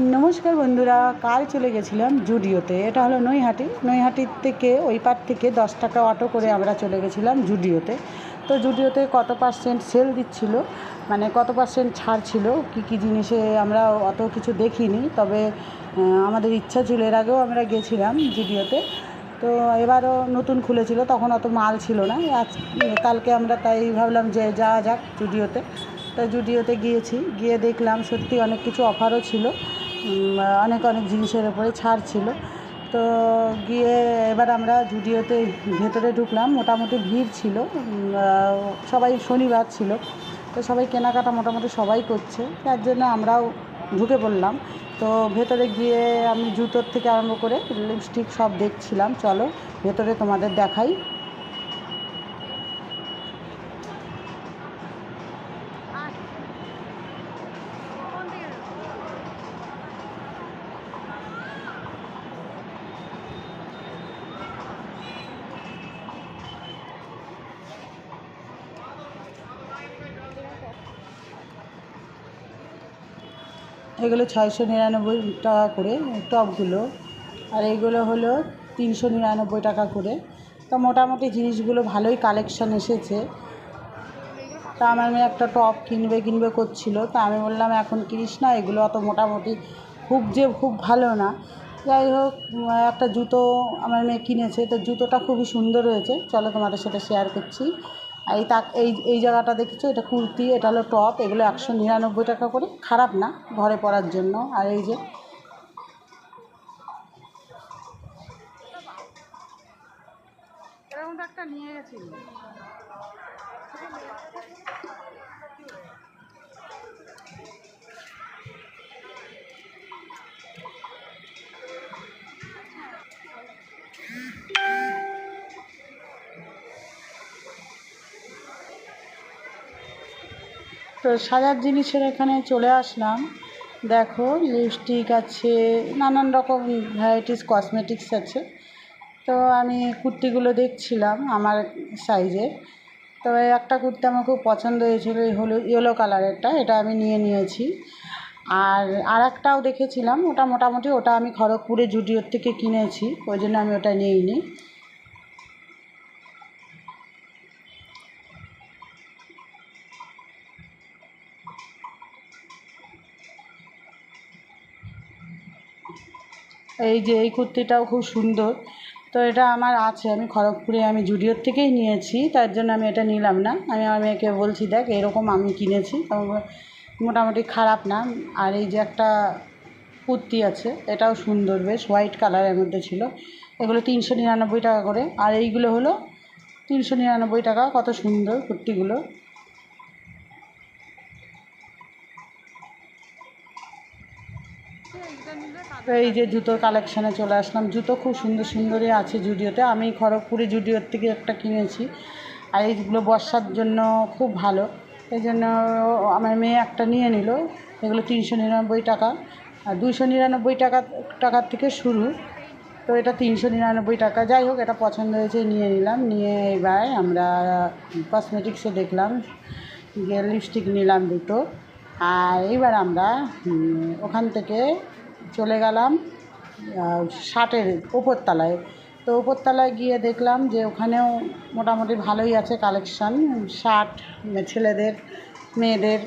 নমস্কার বন্ধুরা, কাল চলে গেছিলাম জুডিওতে। এটা হলো নৈহাটি। নৈহাটির থেকে, ওই পার থেকে দশ টাকা অটো করে আমরা চলে গেছিলাম জুডিওতে। তো জুডিওতে কত পার্সেন্ট সেল দিচ্ছিল? মানে কত পার্সেন্ট ছাড় ছিল? কী কী জিনিসে আমরা অত কিছু দেখিনি। তবে আমাদের ইচ্ছা ছিল, এর আগেও আমরা গেছিলাম জুডিওতে। তো এবারও নতুন খুলেছিল, তখন অত মাল ছিল না। আজ, কালকে আমরা তাই ভাবলাম যে যাওয়া যাক জুডিওতে। তো জুডিওতে গিয়েছি। গিয়ে দেখলাম সত্যি অনেক কিছু অফারও ছিল। অনেক অনেক জিনিসের ওপরে ছাড় ছিল। তো গিয়ে এবার আমরা জুডিওতে ভেতরে ঢুকলাম, মোটামুটি ভিড় ছিল। সবাই শনিবার ছিল। তো সবাই কেনাকাটা মোটামুটি সবাই করছে। তার জন্য আমরাও ঢুকে পড়লাম। তো ভেতরে গিয়ে আমি জুতোর থেকে আরম্ভ করে লিপস্টিক সব দেখছিলাম। চলো ভেতরে তোমাদের দেখাই। এগুলো ছয়শো নিরানব্বই টাকা করে টপগুলো। আর এইগুলো হলো তিনশো নিরানব্বই টাকা করে। তো মোটামুটি জিনিসগুলো ভালোই কালেকশন এসেছে। তা আমার মেয়ে একটা টপ কিনবে কিনবে করছিল। তা আমি বললাম, এখন কিনিস না, এগুলো অত মোটামুটি খুব যে খুব ভালো না। যাই হোক, একটা জুতো আমার মেয়ে কিনেছে। তো জুতোটা খুবই সুন্দর হয়েছে। চলো তোমাদের সাথে শেয়ার করছি। এই তাক, এই এই জায়গাটা দেখেছ? এটা কুর্তি, এটা হলো টপ, এগুলো একশো নিরানব্বই টাকা করে। খারাপ না, ঘরে পরার জন্য। আর এই যে একটা নিয়ে গেছিলি তো সাজার জিনিসের এখানে চলে আসলাম। দেখো লিপস্টিক আছে, নানান রকম ভ্যারাইটিস কসমেটিক্স আছে। তো আমি কুর্তিগুলো দেখছিলাম আমার সাইজের তো একটা কুর্তি আমার খুব পছন্দ হয়েছিল হলো ইয়েলো কালারেরটা এটা আমি নিয়ে নিয়েছি। আর আর একটাও দেখেছিলাম, ওটা মোটামুটি ওটা আমি খড়গপুরে জুডিওর থেকে কিনেছি, ওই জন্য আমি ওটা নিইনি। এই যে এই কুর্তিটাও খুব সুন্দর। তো এটা আমার আছে, আমি খড়গপুরে আমি জুডিওর থেকেই নিয়েছি, তার জন্য আমি এটা নিলাম না। আমি আমার মেয়েকে বলছি, দেখ, এরকম আমি কিনেছি। মোটামুটি খারাপ না। আর এই যে একটা কুর্তি আছে, এটাও সুন্দর বেশ, হোয়াইট কালারের মধ্যে ছিল। এগুলো তিনশো নিরানব্বই টাকা করে। আর এইগুলো হলো তিনশো নিরানব্বই টাকা, কত সুন্দর কুর্তিগুলো এইটা নিলে তো এই যে জুতোর কালেকশানে চলে আসলাম। জুতো খুব সুন্দর সুন্দরই আছে জুডিওতে। আমি খড়গপুরে জুডিওর থেকে একটা কিনেছি। আর এইগুলো বর্ষার জন্য খুব ভালো। এই জন্য আমার মেয়ে একটা নিয়ে নিল। এগুলো তিনশো নিরানব্বই টাকা। আর দুশো নিরানব্বই টাকা টাকার থেকে শুরু। তো এটা তিনশো নিরানব্বই টাকা। যাই হোক এটা পছন্দ হয়েছে নিয়ে নিলাম। নিয়ে এবার আমরা কসমেটিক্সে দেখলাম। গিয়ে লিপস্টিক নিলাম দুটো। আর এবার আমরা ওখান থেকে চলে গেলাম ষাটের শার্টের ওপরতলায় তো উপরতলায় গিয়ে দেখলাম যে ওখানেও মোটামুটি ভালোই আছে কালেকশান শার্ট, ছেলেদের, মেয়েদের।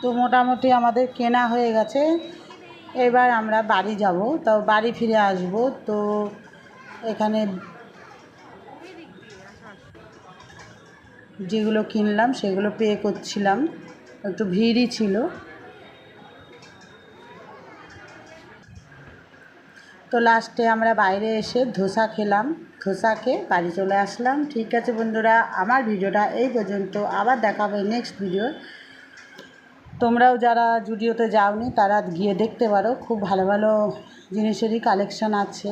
তো মোটামুটি আমাদের কেনা হয়ে গেছে। এবার আমরা বাড়ি যাব, তো বাড়ি ফিরে আসব, তো এখানে যেগুলো কিনলাম সেগুলো পে করছিলাম, একটু ভিড়ই ছিল। তো লাস্টে আমরা বাইরে এসে ধোসা খেলাম, ধোসা খেয়ে বাড়ি চলে আসলাম। ঠিক আছে বন্ধুরা, আমার ভিডিওটা এই পর্যন্ত, আবার দেখা হবে নেক্সট ভিডিও তোমরাও যারা জুডিওতে যাওনি তারা গিয়ে দেখতে পারো। খুব ভালো ভালো জিনিসেরই কালেকশান আছে।